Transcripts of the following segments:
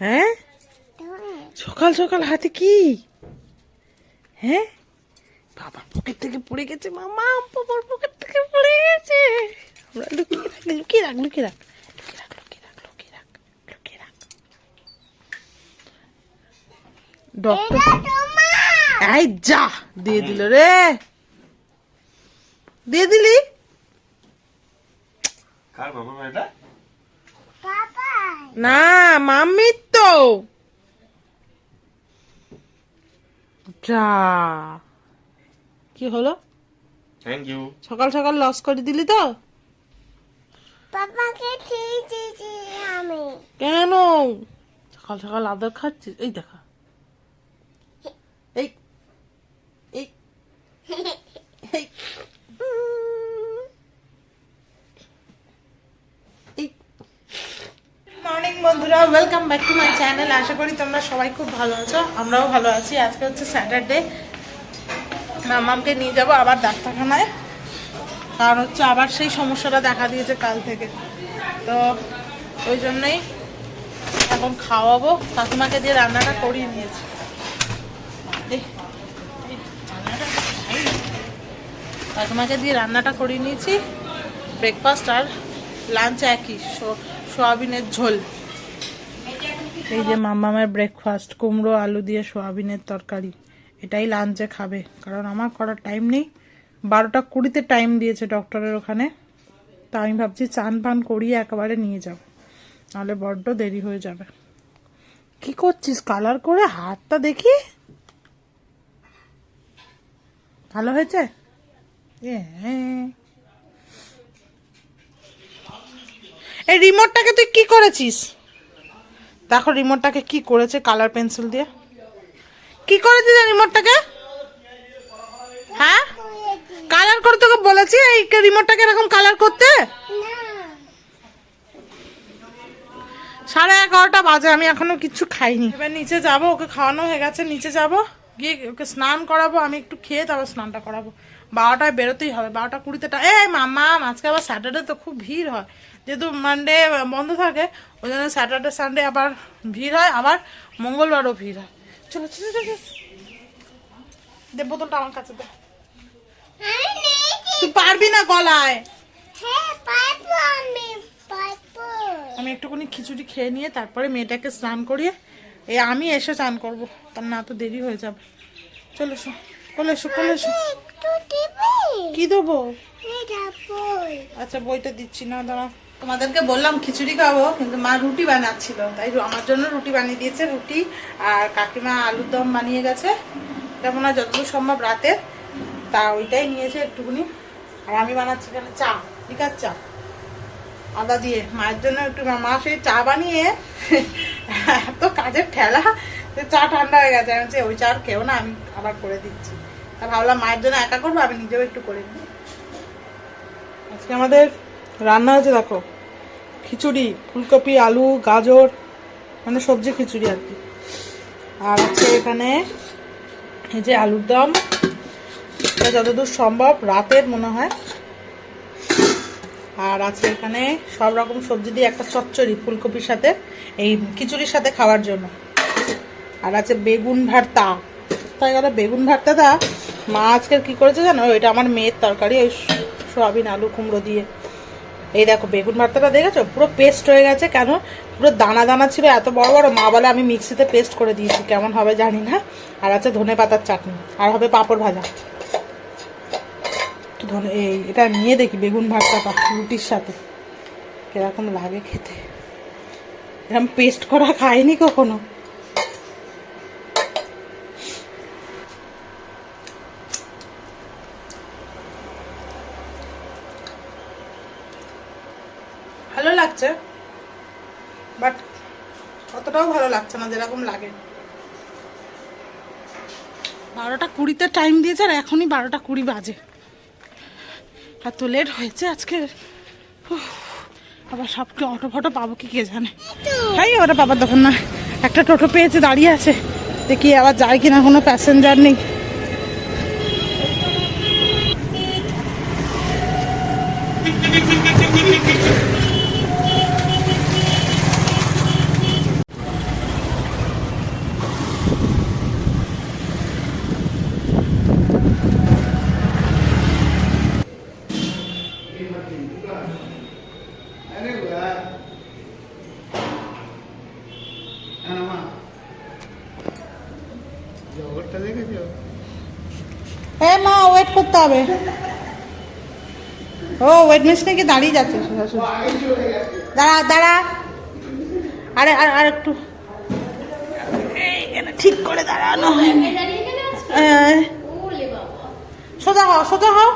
হ্যাঁ? সকাল সকাল হাতে কি? হ্যাঁ? বাবার পকেট থেকে পড়ে গেছে মামা বাবার পকেট থেকে পড়ে গেছে। আমরা লুকিয়ে রাখ লুকিয়ে রাখ লুকিয়ে রাখ ডক্টর এই যা দিয়ে দিল রে। দিয়ে দিলি? কার বাবা এটা? না মাম্মির তো। যা। কি হলো? থ্যাংক ইউ সকাল সকাল লস করে দিলি তো? পাপাকে ঠিক আমি। কেন? সকাল সকাল আদর খাচ্ছিস? এই দেখা। এই এই এই। মর্নিং বন্ধুরা। Welcome back to my channel আশা করি তোমরা সবাই খুব ভালো আছো। আমরাও ভালো আছি। আজকে হচ্ছে স্যাটারডে মামামকে নিয়ে যাব আবার ডাক্তারখানায়। কারণ হচ্ছে আবার সেই সমস্যাটা দেখা দিয়েছে কাল থেকে। তো ওই জন্যই এখন খাওয়াবো। কাকিমাকে দিয়ে রান্নাটা করিয়ে নিয়েছি। কাকিমাকে দিয়ে রান্নাটা করিয়ে নিয়েছি। ব্রেকফাস্ট আর লাঞ্চ একই। সোয়াবিনের ঝোল। এই যে মামামের ব্রেকফাস্ট কুমড়ো, আলু দিয়ে সোয়াবিনের তরকারি। এটাই লাঞ্চে খাবে। কারণ আমার করার টাইম নেই। বারোটা কুড়িতে টাইম দিয়েছে ডক্টরের ওখানে। তা আমি ভাবছি চান পান করিয়ে একেবারে নিয়ে যাব। নাহলে বড্ড দেরি হয়ে যাবে। কি করছিস? কালার করে হাতটা দেখি। ভালো হয়েছে? হ্যাঁ। এই রিমোটটাকে তুই কি করেছিস? দেখো রিমোটটাকে কি করেছে কালার পেন্সিল দিয়ে। কি করেছিস রিমোটটাকে হ্যাঁ? কালার করে তোকে বলেছি এই রিমোটটাকে এরকম কালার করতে? সাড়ে এগারোটা বাজে, আমি এখনও কিচ্ছু খাইনি। এবার নিচে যাব, ওকে খাওয়ানো হয়ে গেছে, নিচে যাব। গিয়ে ওকে স্নান করাবো, আমি একটু খেয়ে তারপর স্নানটা করাবো। বারোটায় বেরোতেই হবে, বারোটা কুড়িতে এই মামা আজকে আবার স্যাটারডে তো খুব ভিড় হয়। যেহেতু মানডে বন্ধ থাকে ওই জন্য স্যাটারডে সানডে আবার ভিড় হয় আবার মঙ্গলবারও ভিড় হয়। চলো চলো চলো। দে বোতলটা আমার কাছে দে। তুই পারবি না গলায়? হ্যাঁ আমি একটুখানি খিচুড়ি খেয়ে নিয়ে তারপরে মেয়েটাকে স্নান করিয়ে এই আমি এসে স্নান করব। তার না তো দেরি হয়ে যাবে। চলে এসো চলে এসো চলে এসো কি দেবো? আচ্ছা বইটা দিচ্ছি না দাঁড়া। তোমাদেরকে বললাম খিচুড়ি খাব, কিন্তু মা রুটি বানাচ্ছিল, তাই আমার জন্য রুটি বানিয়ে দিয়েছে রুটি, আর কাকিমা আলুর দম বানিয়ে গেছে। এটা মনে হয় যতদূর সম্ভব রাতে, তা ওইটাই নিয়েছে একটুখানি। আর আমি বানাচ্ছি এখানে চা ঠিক আছে চা। আদা দিয়ে, মায়ের জন্য একটু মা- সেই চা বানিয়ে এত কাজের ঠেলা যে চা ঠান্ডা হয়ে গেছে। আমি ওই চা আর কেউ না, আমি আবার করে দিচ্ছি। তা ভাবলাম মায়ের জন্য একা করব, আমি নিজেও একটু করে নিই। আজকে আমাদের রান্না হয়েছে, দেখো। খিচুড়ি, ফুলকপি, আলু, গাজর মানে সবজি খিচুড়ি আর কি। আর আছে এখানে এই যে আলুর দম। এটা যতদূর সম্ভব রাতের মনে হয়। আর আছে এখানে সব রকম সবজি দিয়ে একটা চচ্চড়ি ফুলকপির সাথে, এই খিচুড়ির সাথে খাওয়ার জন্য। আর আছে বেগুন ভর্তা। তাই গেল বেগুন ভর্তাটা? মা আজকের কী করেছে জানো? এটা আমার মেয়ের তরকারি ওই সোয়াবিন, আলু, কুমড়ো দিয়ে। এই দেখো, বেগুন ভর্তাটা দেখেছ? পুরো পেস্ট হয়ে গেছে কেন? পুরো দানা দানা ছিল, এত বড় বড়। মা বলে, আমি মিক্সিতে পেস্ট করে দিয়েছি, কেমন হবে জানি না। আর আছে ধনে পাতার চাটনি, আর হবে পাঁপড় ভাজা। ধনে, এই, এটা নিয়ে দেখি বেগুন ভর্তাটা রুটির সাথে। কীরকম লাগে খেতে। এরকম পেস্ট করা খাইনি কখনো ভালো লাগছে বাট অতটাও ভালো লাগছে না, যেরকম লাগে। বারোটা কুড়িতে টাইম দিয়েছে আর এখনই বারোটা কুড়ি বাজে। এত লেট হয়েছে আজকে। আবার সবকে অটো ফটো পাবো কি কে জানে। তাই ওরা বাবার দোকান না, একটা টোটো পেয়েছে, দাঁড়িয়ে আছে। দেখি আবার যায় কিনা, কোনো প্যাসেঞ্জার নেই। এ মা ওয়েট করতে হবে। ও ওয়েট মেশিনে কি দাঁড়িয়ে যাচ্ছে? দাঁড়া দাঁড়া। আরে আর আর একটু। ঠিক করে দাঁড়ানো হয়নি। সোজা হও সোজা হও।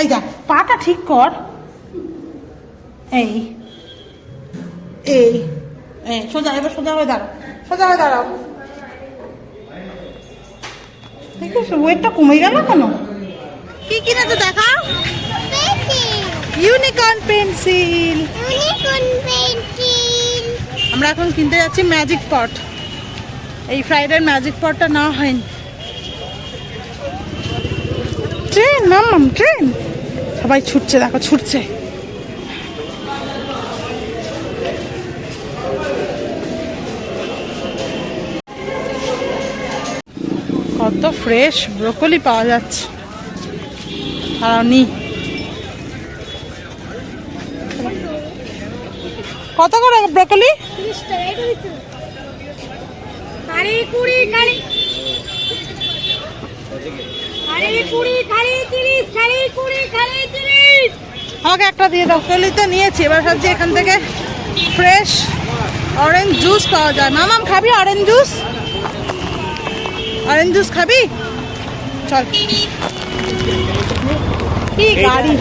এই দেখ পাটা ঠিক কর। এই। এই সোজা এবার সোজা হয়ে দাঁড়াও। সোজা হয়ে দাঁড়াও। ওয়েটটা কমে গেল কেন? কি কিনেছো পেন্সিল ইউনিকর্ন পেন্সিল আমরা এখন কিনতে যাচ্ছি ম্যাজিক পট এই ফ্রাইডের ম্যাজিক পটটা নেওয়া হয়নি ট্রেন মাম ট্রেন সবাই ছুটছে দেখো ছুটছে। কত ফ্রেশ ব্রোকলি পাওয়া যাচ্ছে। আর নি কত করে ব্রোকলি আমাকে একটা দিয়ে দাও কলি তো নিয়েছি। এবার ভাবছি এখান থেকে ফ্রেশ অরেঞ্জ জুস পাওয়া যায়। মামাম খাবি অরেঞ্জ জুস অরেঞ্জ জুস খাবি? চল। কি গাড়ি?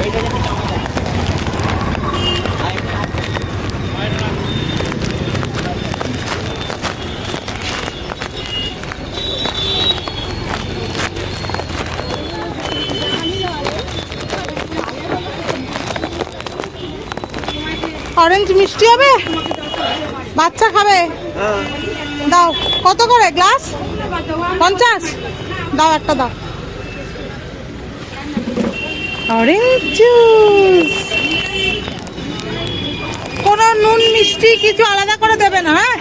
অরেঞ্জ মিষ্টি হবে? বাচ্চা খাবে? দাও। কত করে? গ্লাস? পঞ্চাশ। দাও একটা দাও। Orange juice. কোনো নুন মিষ্টি কিছু আলাদা করে দেবে না হ্যাঁ?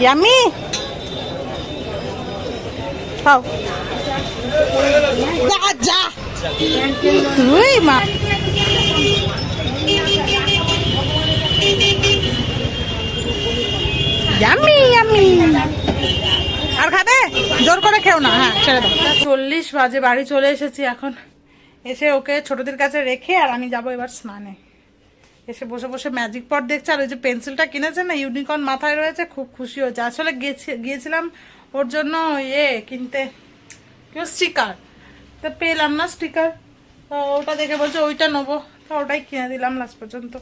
ইয়ামি খাও যা যা। তুই মা। ইয়ামি ইয়ামি আর খাবে? জোর করে খেও না হ্যাঁ ছেড়ে দাও। চল্লিশ বাজে বাড়ি চলে এসেছি এখন। এসে ওকে ছোটদের কাছে রেখে আর আমি যাব এবার স্নানে। এসে বসে বসে ম্যাজিক পট দেখছে আর ওই যে পেন্সিলটা কিনেছে না ইউনিকর্ন মাথায় রয়েছে খুব খুশি হয়েছে। আসলে গেছি গিয়েছিলাম ওর জন্য ইয়ে কিনতে। কেউ স্টিকার তা পেলাম না স্টিকার তো ওটা দেখে বলছে ওইটা নেব। তো ওটাই কিনে দিলাম লাস্ট পর্যন্ত।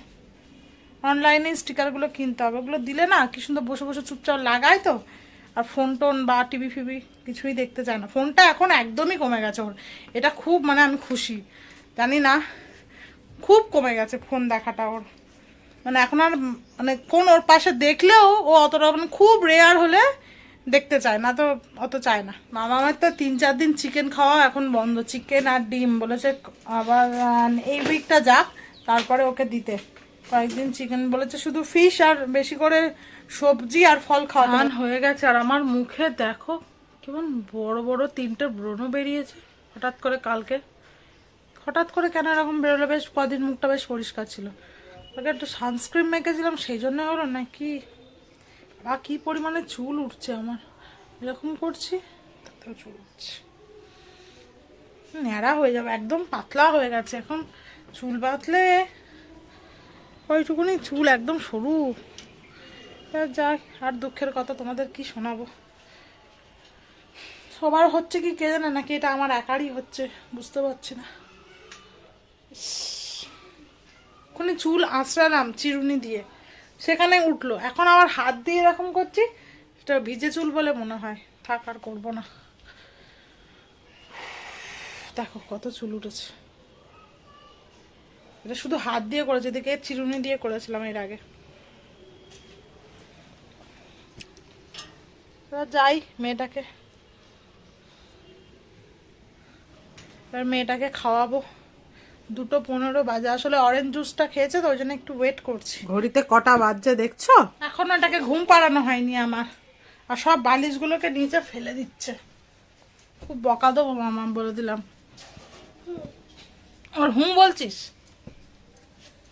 অনলাইনে স্টিকারগুলো কিনতে হবে। ওগুলো দিলে না কি সুন্দর বসে বসে চুপচাপ লাগায় তো। আর ফোন টোন বা টিভি ফিভি কিছুই দেখতে চায় না। ফোনটা এখন একদমই কমে গেছে ওর। এটা খুব মানে আমি খুশি। জানি না, খুব কমে গেছে ফোন দেখাটা ওর। মানে এখন আর মানে কোন ওর পাশে দেখলেও ও অতটা মানে খুব রেয়ার হলে দেখতে চায় না তো অত চায় না। মামা আমার তো তিন চার দিন চিকেন খাওয়া এখন বন্ধ। চিকেন আর ডিম বলেছে আবার এই উইকটা যাক তারপরে ওকে দিতে। কয়েকদিন চিকেন বলেছে শুধু ফিশ আর বেশি করে সবজি আর ফল খাওয়া হয়ে গেছে আর আমার মুখে দেখো কেমন বড় বড় তিনটে ব্রণ বেরিয়েছে হঠাৎ করে কালকে। হঠাৎ করে কেন এরকম বেরোলো? বেশ কদিন মুখটা বেশ পরিষ্কার ছিল। ওকে একটু সানস্ক্রিন মেখেছিলাম সেই জন্য হলো না কি বা কি পরিমাণে চুল উঠছে আমার? এরকম করছি, তাতেও চুল উঠছে। ন্যাড়া হয়ে যাবে, একদম পাতলা হয়ে গেছে। এখন চুল বাঁধলে ওইটুকুনি চুল একদম সরু। যাই আর দুঃখের কথা তোমাদের কি শোনাবো? সবার হচ্ছে কি কে জানে, নাকি এটা আমার একারই হচ্ছে, বুঝতে পারছি না। চুল আঁচড়ালাম চিরুনি দিয়ে। সেখানে উঠল। এখন আবার হাত দিয়ে এরকম করছি এটা ভিজে চুল বলে মনে হয়। থাক, আর করব না। দেখো, কত চুল উঠেছে। এটা শুধু হাত দিয়ে করেছে, এদিকে চিরুনি দিয়ে করেছিলাম এর আগে। যাই মেয়েটাকে। এবার মেয়েটাকে খাওয়াবো। দুটো পনেরো বাজে। আসলে অরেঞ্জ জুসটা খেয়েছে তো ওই জন্য একটু ওয়েট করছি। ঘড়িতে কটা বাজছে দেখছ? এখন এটাকে ঘুম পাড়ানো হয়নি আমার। আর সব বালিশগুলোকে নিচে ফেলে দিচ্ছে। খুব বকা দেবো মামা বলে দিলাম। আর হুম বলছিস?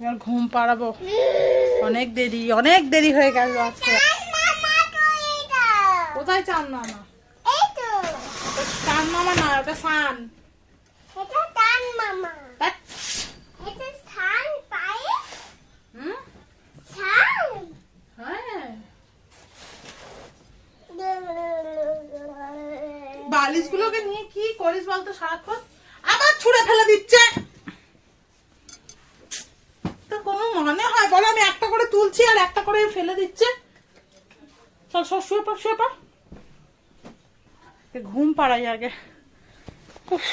এবার ঘুম পাড়াবো। অনেক দেরি অনেক দেরি হয়ে গেল আজকে। কোথায় চান মামা? চান মামা না ওটা সান ধ্যাৎ, হুম? হ্যাঁ বালিশগুলোকে নিয়ে কি করিস বলতো সারাক্ষণ? আবার ছুঁড়ে ফেলে দিচ্ছে। তো কোনো মানে হয়? বলো আমি একটা করে তুলছি আর একটা করে ফেলে দিচ্ছে। চল সব শুয়ে পড় শুয়ে পড়। ঘুম পাড়াই আগে। উফ,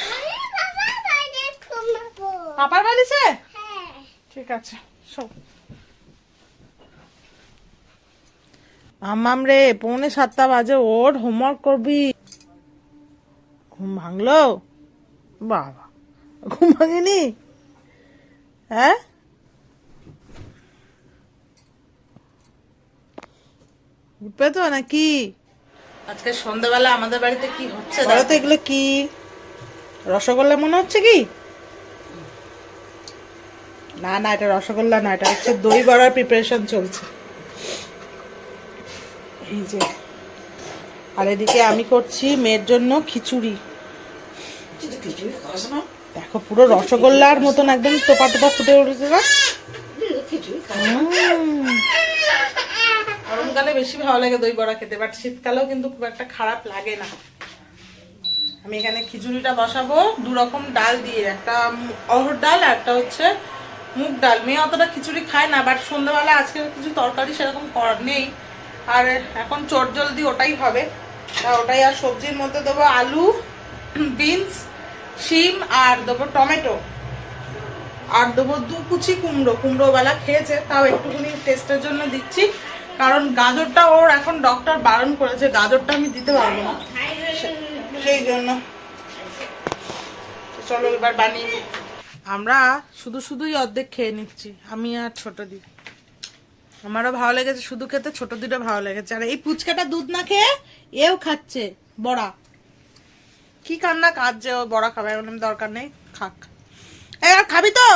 পাপার বালিশে ঠিক আছে সব আমাম রে পৌনে সাতটা বাজে ওর হোমওয়ার্ক করবি। ঘুম ভাঙলো? বাবা ঘুম ভাঙেনি? হ্যাঁ? উঠবে তো নাকি? আজকে সন্ধ্যাবেলা আমাদের বাড়িতে কি হচ্ছে তো এগুলো কি? রসগোল্লা মনে হচ্ছে কি? না না, এটা রসগোল্লা না, এটা হচ্ছে দই বড়ার প্রিপারেশন চলছে। এই যে, আর এদিকে আমি করছি মেয়ের জন্য খিচুড়ি। দেখো, পুরো রসগোল্লার মতন একদম টোপা টোপা ফুটে উঠেছে না? গরমকালে বেশি ভালো লাগে দই বড়া খেতে বাট শীতকালেও কিন্তু খুব একটা খারাপ লাগে না। আমি এখানে খিচুড়িটা বসাবো দু রকম ডাল দিয়ে, একটা অড়হর ডাল আর একটা হচ্ছে মুগ ডাল। মেয়ে অতটা খিচুড়ি খায় না বাট সন্ধ্যাবেলা আজকে কিছু তরকারি সেরকম করার নেই। আর এখন চট জলদি ওটাই হবে। তা ওটাই আর সবজির মধ্যে দেবো আলু, বিনস, শিম আর দেবো টমেটো। আর দেবো দু কুচি কুমড়ো। কুমড়োবেলা খেয়েছে, তাও একটুখানি টেস্টের জন্য দিচ্ছি। কারণ গাজরটা ওর এখন ডক্টর বারণ করেছে, গাজরটা আমি দিতে পারব না। সেই জন্য। চলো এবার বানিয়ে। আমরা শুধু শুধুই অর্ধেক খেয়ে নিচ্ছি আমি আর ছোট দি। আমারও ভালো লেগেছে শুধু খেতে ছোট দিটা ভালো লেগেছে। আর এই পুচকাটা দুধ না খেয়ে এও খাচ্ছে বড়া। কি কান্না কাঁদছে ও বড়া খাবে বললাম, দরকার নেই খাক। আর খাবি তো?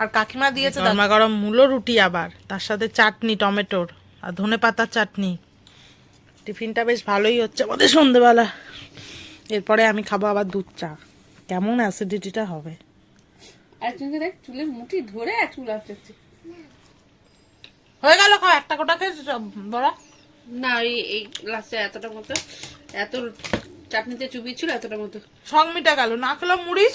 আর কাকিমা দিয়েছে গরমা গরম মূলো রুটি আবার তার সাথে চাটনি টমেটোর আর ধনে পাতার চাটনি। টিফিনটা বেশ ভালোই হচ্ছে আমাদের সন্ধেবেলা। এরপরে আমি খাব আবার দুধ চা। কেমন অ্যাসিডিটিটা হবে। একজনকে দেখ চুলের মুঠি ধরে এক চুল আসছে হয়ে গেল খাও একটা কোটা খেয়েছো সব বড়া? না এই এই লাস্টে এতটা মতো এত চাটনিতে চুবি ছিল এতটা মতো। সং মিটা গেল। না খেলো মুড়ি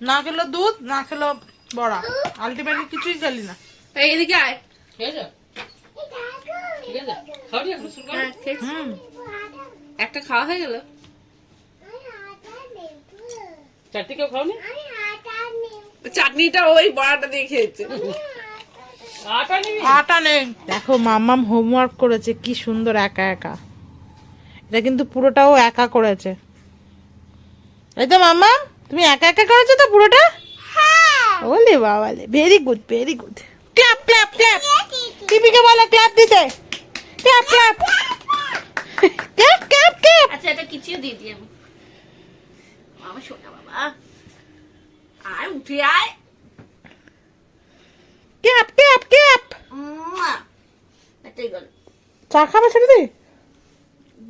না খেলো দুধ না খেলো বড়া। আলটিমেটলি কিছুই খেলি না। এই এদিকে আয়। হ্যাঁ, হুম। একটা খাওয়া হয়ে গেল। চাটনিটা ওই বড়াটা দিয়ে খেয়েছে। আটা নেই। দেখো মাম্মাম হোমওয়ার্ক করেছে কি সুন্দর একা একা। এটা কিন্তু পুরোটাও একা করেছে। এই তো মাম্মা তুমি একা একা করেছ তো পুরোটা? ওলে বাবালে very good very good clap clap clap টিপিকে বলো ক্ল্যাপ দিতে। Clap clap clap clap clap আচ্ছা এটা কিছুও দিয়ে দিই আমি। বাবা শোনা বাবা। উঠে আয় উম্মা। এটাই গেল চা খাবে ছেড়ে দি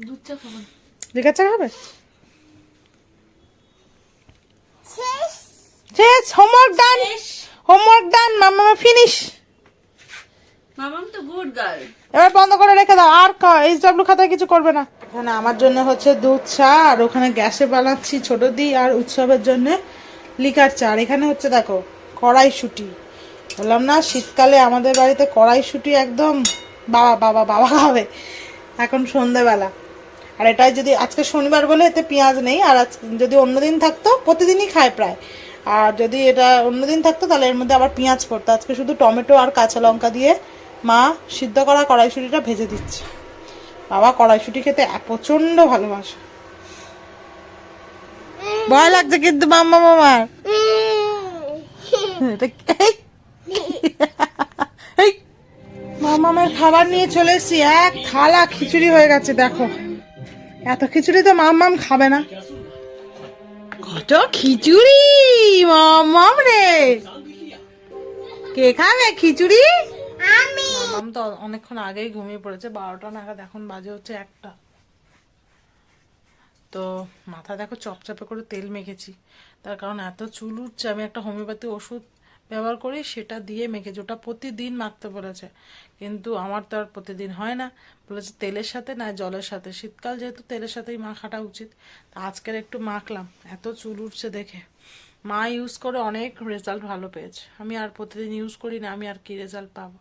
দুধ চা খাব লিকার চা খাবে শেষ হোমওয়ার্ক ডান হোমওয়ার্ক ডান মাম্মা ফিনিশ মামাম তো গুড গার্ল এবার বন্ধ করে রেখে দাও আর এইচ ডাব্লিউ খাতায় কিছু করবে না। এখানে আমার জন্য হচ্ছে দুধ চা আর ওখানে গ্যাসে বানাচ্ছি ছোট দি আর উৎসবের জন্য। লিকার চা আর এখানে হচ্ছে দেখো, কড়াইশুটি। বললাম, না, শীতকালে আমাদের বাড়িতে কড়াইশুটি একদম বাবা বাবা বাবা খাবে এখন সন্ধেবেলা। আর এটাই যদি, আজকে শনিবার বলে এতে পেঁয়াজ নেই, আর আজ যদি অন্যদিন থাকতো, প্রতিদিনই খায় প্রায়। আর যদি এটা অন্যদিন থাকতো, তাহলে এর মধ্যে আবার পেঁয়াজ পড়তো। আজকে শুধু টমেটো আর কাঁচা লঙ্কা দিয়ে মা সিদ্ধ করা কড়াইশুটিটা ভেজে দিচ্ছে। বাবা, কড়াইশুটি খেতে প্রচণ্ড ভালোবাসে। ভয় লাগছে কিন্তু মাম্মা মামার। মামামের খাবার নিয়ে চলে এসেছি। এক থালা খিচুড়ি হয়ে গেছে দেখো। এত খিচুড়ি তো মাম মাম খাবে না। কত খিচুড়ি মাম রে। কে খাবে খিচুড়ি? মামাম তো অনেকক্ষণ আগেই ঘুমিয়ে পড়েছে বারোটা নাগাদ এখন বাজে হচ্ছে একটা। তো মাথা দেখো, চপচাপে করে তেল মেখেছি। তার কারণ এত চুল উঠছে, আমি একটা হোমিওপ্যাথি ওষুধ ব্যবহার করি, সেটা দিয়ে মেখেছি। ওটা প্রতিদিন মাখতে বলেছে। কিন্তু আমার তো আর প্রতিদিন হয় না। বলেছে তেলের সাথে না, জলের সাথে। শীতকাল যেহেতু তেলের সাথেই মাখাটা উচিত। আজকের একটু মাখলাম। এত চুল উঠছে দেখে। মা ইউজ করে অনেক রেজাল্ট ভালো পেয়েছে। আমি আর প্রতিদিন ইউজ করি না, আমি আর কি রেজাল্ট পাবো?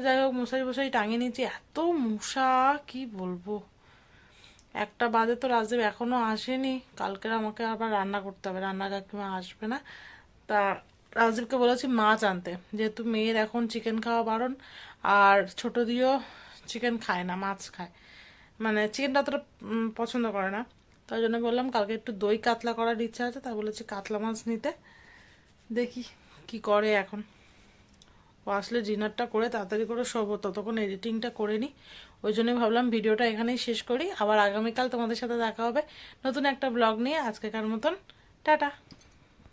যাই হোক, মশারি মশারি টাঙিয়ে নিয়েছি। এত মশা, কি বলব? একটা বাজে তো রাজদেব এখনও আসেনি। কালকে আমাকে আবার রান্না করতে হবে। রান্না কাকিমা আসবে না। তা রাজদেবকে বলেছি মাছ আনতে। যেহেতু মেয়ের এখন চিকেন খাওয়া বারণ, আর ছোট দিয়েও চিকেন খায় না, মাছ খায়। মানে চিকেনটা অতটা পছন্দ করে না। তাই জন্য বললাম কালকে একটু দই কাতলা করার ইচ্ছা আছে, তাই বলেছি কাতলা মাছ নিতে। দেখি কি করে এখন। ও আসলে ডিনারটা করে তাড়াতাড়ি করে শোবো, ততক্ষণ এডিটিংটা করে নিই ওই জন্যই ভাবলাম ভিডিওটা এখানেই শেষ করি। আবার আগামীকাল তোমাদের সাথে দেখা হবে নতুন একটা ব্লগ নিয়ে। আজকেকার মতন, টাটা।